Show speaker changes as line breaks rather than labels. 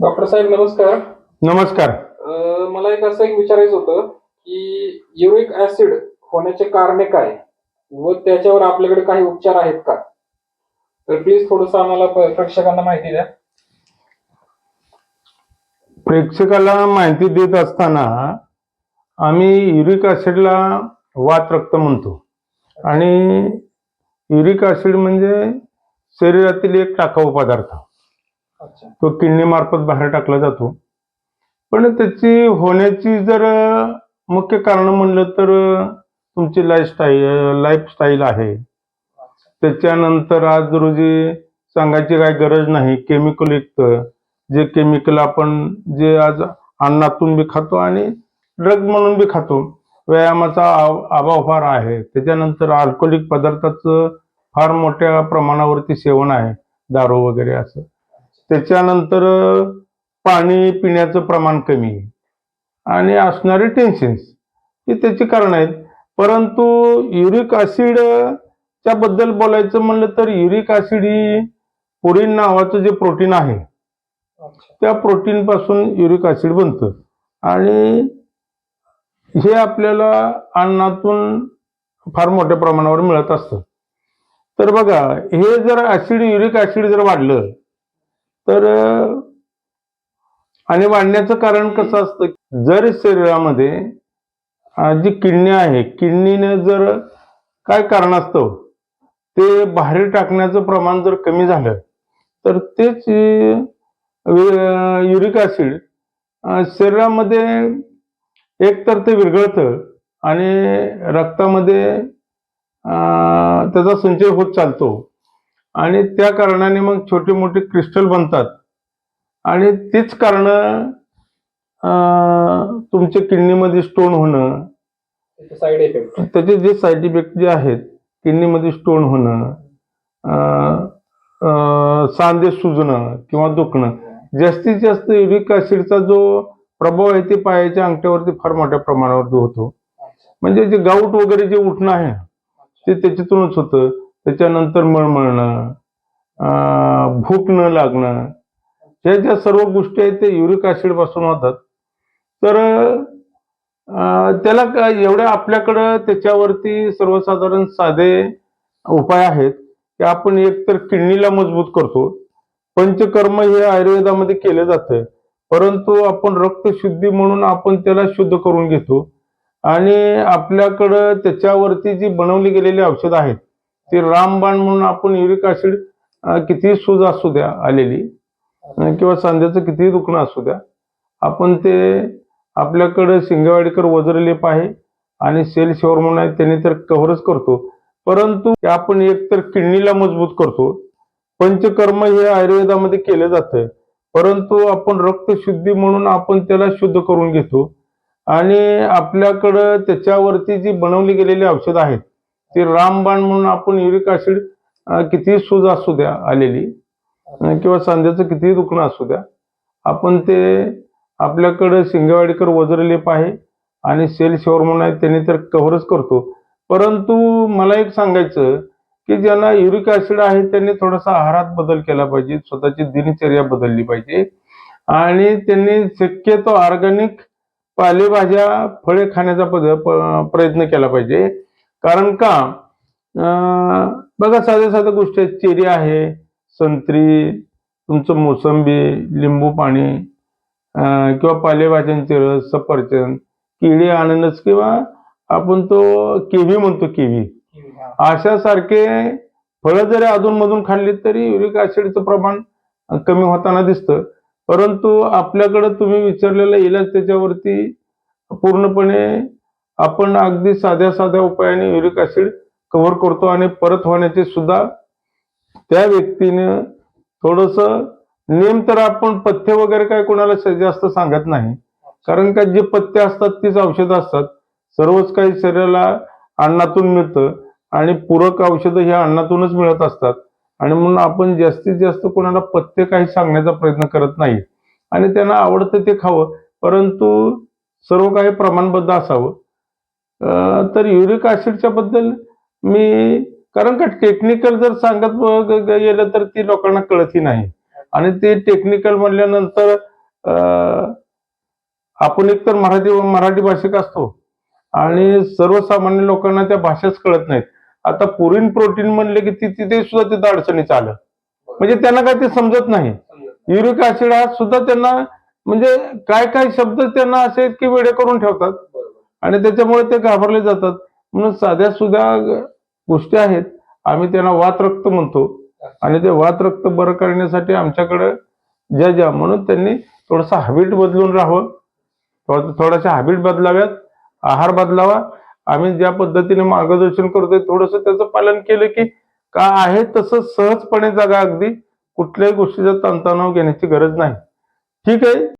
Doctor साहेब नमस्कार.
नमस्कार.
अं, मला एक असं एक विचारायचं होतं की युरिक ऍसिड होण्याचे कारणे काय? व त्याच्यावर आपल्याकडे काही उपचार आहेत का? तर प्लीज थोडस आम्हाला प- प्रेक्षकांना माहिती द्या.
प्रेक्षकाला माहिती देत असताना आम्ही युरिक ऍसिडला वात रक्त म्हणतो. आणि युरिक ऍसिड म्हणजे शरीरातील एक टाकाऊ पदार्थ. तो किडनी मार्फत बाहेर टाकला जातो. पण त्याची होण्याची जर मुख्य कारण म्हणलं तर तुमची लाईफस्टाईल लाईफस्टाईल आहे. त्याच्यानंतर आज रोजी सांगायची काही गरज नाही. केमिकल युक्त जे केमिकल आपण जे आज अन्नातून बी खातो आणि ड्रग म्हणून बी खातो व्यायामाचा अभाव फार आहे. त्याच्यानंतर अल्कोहोलिक पदार्थाचं फार मोठ्या प्रमाणावरती सेवन आहे. दारू वगैरे असं. त्याच्यानंतर पाणी पिण्याचं प्रमाण कमी आहे. आणि असणारे टेन्शन्स ही त्याची कारण आहेत. परंतु युरिक ऍसिड च्या बद्दल बोलायचं म्हणलं तर युरिक ऍसिड ही पुरीन नावाचं जे प्रोटीन आहे त्या प्रोटीन पासून युरिक ऍसिड बनतं. आणि हे आपल्याला अन्नातून फार मोठ्या प्रमाणावर मिळत असतं. तर बघा हे जर ऍसिड युरिक ऍसिड जर वाढलं तर आणि वाढण्याचं कारण कसं असतं जर शरीरामध्ये जी किडनी आहे किडनीने जर काय कारणास्तव ते बाहेर टाकण्याचं प्रमाण जर कमी झालं तर तेच युरिक ऍसिड शरीरामध्ये एकतर ते विरघळतं आणि रक्तामध्ये त्याचा संचय होत चालतो. आणि त्या कारणाने मग छोटे मोठे क्रिस्टल बनतात. आणि तीच कारणं तुमच्या किडनीमध्ये स्टोन होणं.
त्याचे साईड इफेक्ट
त्याचे जे साईड इफेक्ट जे आहेत किडनीमध्ये स्टोन होणं सांधे सुजणं किंवा दुखणं. जास्तीत जास्त युरिक ऍसिडचा जो प्रभाव आहे ते पायाच्या अंगठ्यावरती फार मोठ्या प्रमाणावरती होतो. म्हणजे जे गाऊट वगैरे जे उठणं आहे ते त्याच्यातूनच होतं. त्याच्यानंतर मळमळणं भूक न लागणं ह्या ज्या सर्व गोष्टी आहेत ते युरिक ॲसिडपासून होतात. तर त्याला एवढ्या आपल्याकडं त्याच्यावरती सर्वसाधारण साधे उपाय आहेत की आपण एकतर किडनीला मजबूत करतो. पंचकर्म हे आयुर्वेदामध्ये केलं जातं. परंतु आपण रक्तशुद्धी म्हणून आपण त्याला शुद्ध करून घेतो. आणि आपल्याकडं त्याच्यावरती जी बनवली गेलेली औषधं आहेत ती रामबाण म्हणून आपण युरिक ऍसिड कितीही सूज असू द्या आलेली किंवा सांध्याचं कितीही दुखणं असू द्या आपण ते आपल्याकडं शिंगेवाडीकर वज्रलेप आहे आणि सेल शिवर म्हणून आहे त्याने तर कव्हरच करतो. परंतु आपण एकतर किडनीला मजबूत करतो. पंचकर्म हे आयुर्वेदामध्ये केलं जातं परंतु आपण रक्तशुद्धी म्हणून आपण त्याला शुद्ध करून घेतो. आणि आपल्याकडं त्याच्यावरती जी बनवली गेलेली औषधं आहेत ती रामबाण म्हणून आपण युरिक ऍसिड कितीही सूज असू द्या आलेली किंवा सांध्याचं कितीही दुखणं असू द्या आपण ते आपल्याकडं शिंगेवाडीकर वज्रलेप आहे आणि सेल शिवर म्हणून आहे त्याने तर कव्हरच करतो. परंतु मला एक सांगायचं की ज्यांना युरिक ऍसिड आहे त्यांनी थोडासा आहारात बदल केला पाहिजे स्वतःची दिनचर्या बदलली पाहिजे आणि त्यांनी शक्यतो ऑर्गॅनिक पालेभाज्या फळे खाण्याचा पद- प्रयत्न केला पाहिजे. कारण का? बघा साध्या साध्या गोष्टी आहेत. चेरी आहे संत्री तुमचं मोसंबी लिंबू पाणी किंवा पालेभाज्यांचे रस सफरचंद केळी अननस किंवा आपण तो केवी म्हणतो केवी अशा सारखे फळं जरी अधूनमधून खाल्ली तरी युरिक ऍसिडचं प्रमाण कमी होताना दिसतं. परंतु आपल्याकडं तुम्ही विचारलेला इलाज त्याच्यावरती पूर्णपणे आपण अगदी साध्या साध्या उपायाने युरिक ऍसिड कव्हर करतो आणि परत होण्याचे सुद्धा त्या व्यक्तीने थोडस नेम तर आपण पथ्य वगैरे काय कोणाला जास्त सांगत नाही. कारण का जे पथ्य असतात तीच औषधं असतात. सर्वच काही शरीराला अन्नातून मिळतं आणि पूरक औषधं ह्या अन्नातूनच मिळत असतात. आणि म्हणून आपण जास्तीत जास्त कोणाला पथ्य काही सांगण्याचा प्रयत्न करत नाही. आणि त्यांना आवडतं ते खावं. परंतु सर्व काही प्रमाणबद्ध असावं. तर युरिक ऍसिडच्या बद्दल मी कारण का टेक्निकल जर सांगत गेलं तर ती लोकांना कळतही नाही. आणि ते टेक्निकल म्हणल्यानंतर आपण एकतर मराठी मराठी भाषिक असतो. आणि सर्वसामान्य लोकांना त्या भाषाच कळत नाहीत. आता पुरीन प्रोटीन म्हणले की ती तिथे सुद्धा तिथं अडचणीच आलं. म्हणजे त्यांना काय ते समजत नाही. युरिक ऍसिड हा सुद्धा त्यांना म्हणजे काय काय शब्द त्यांना असे की वेळे करून ठेवतात? आणि त्याच्यामुळे ते घाबरले जातात. म्हणून साध्या सुद्धा गोष्टी आहेत. आम्ही त्यांना वात रक्त म्हणतो. आणि ते वात रक्त बरं करण्यासाठी आमच्याकडे ज्या ज्या म्हणून त्यांनी थोडंसं हॅबिट बदलून राहावं. थोडं थोड्याशा हॅबिट बदलाव्यात. आहार बदलावा. आम्ही ज्या पद्धतीने मार्गदर्शन करतोय थोडंसं त्याचं पालन केलं की का आहे तसं सहजपणे जगा अगदी कुठल्याही गोष्टीचा तणतणाव घेण्याची गरज नाही. ठीक आहे?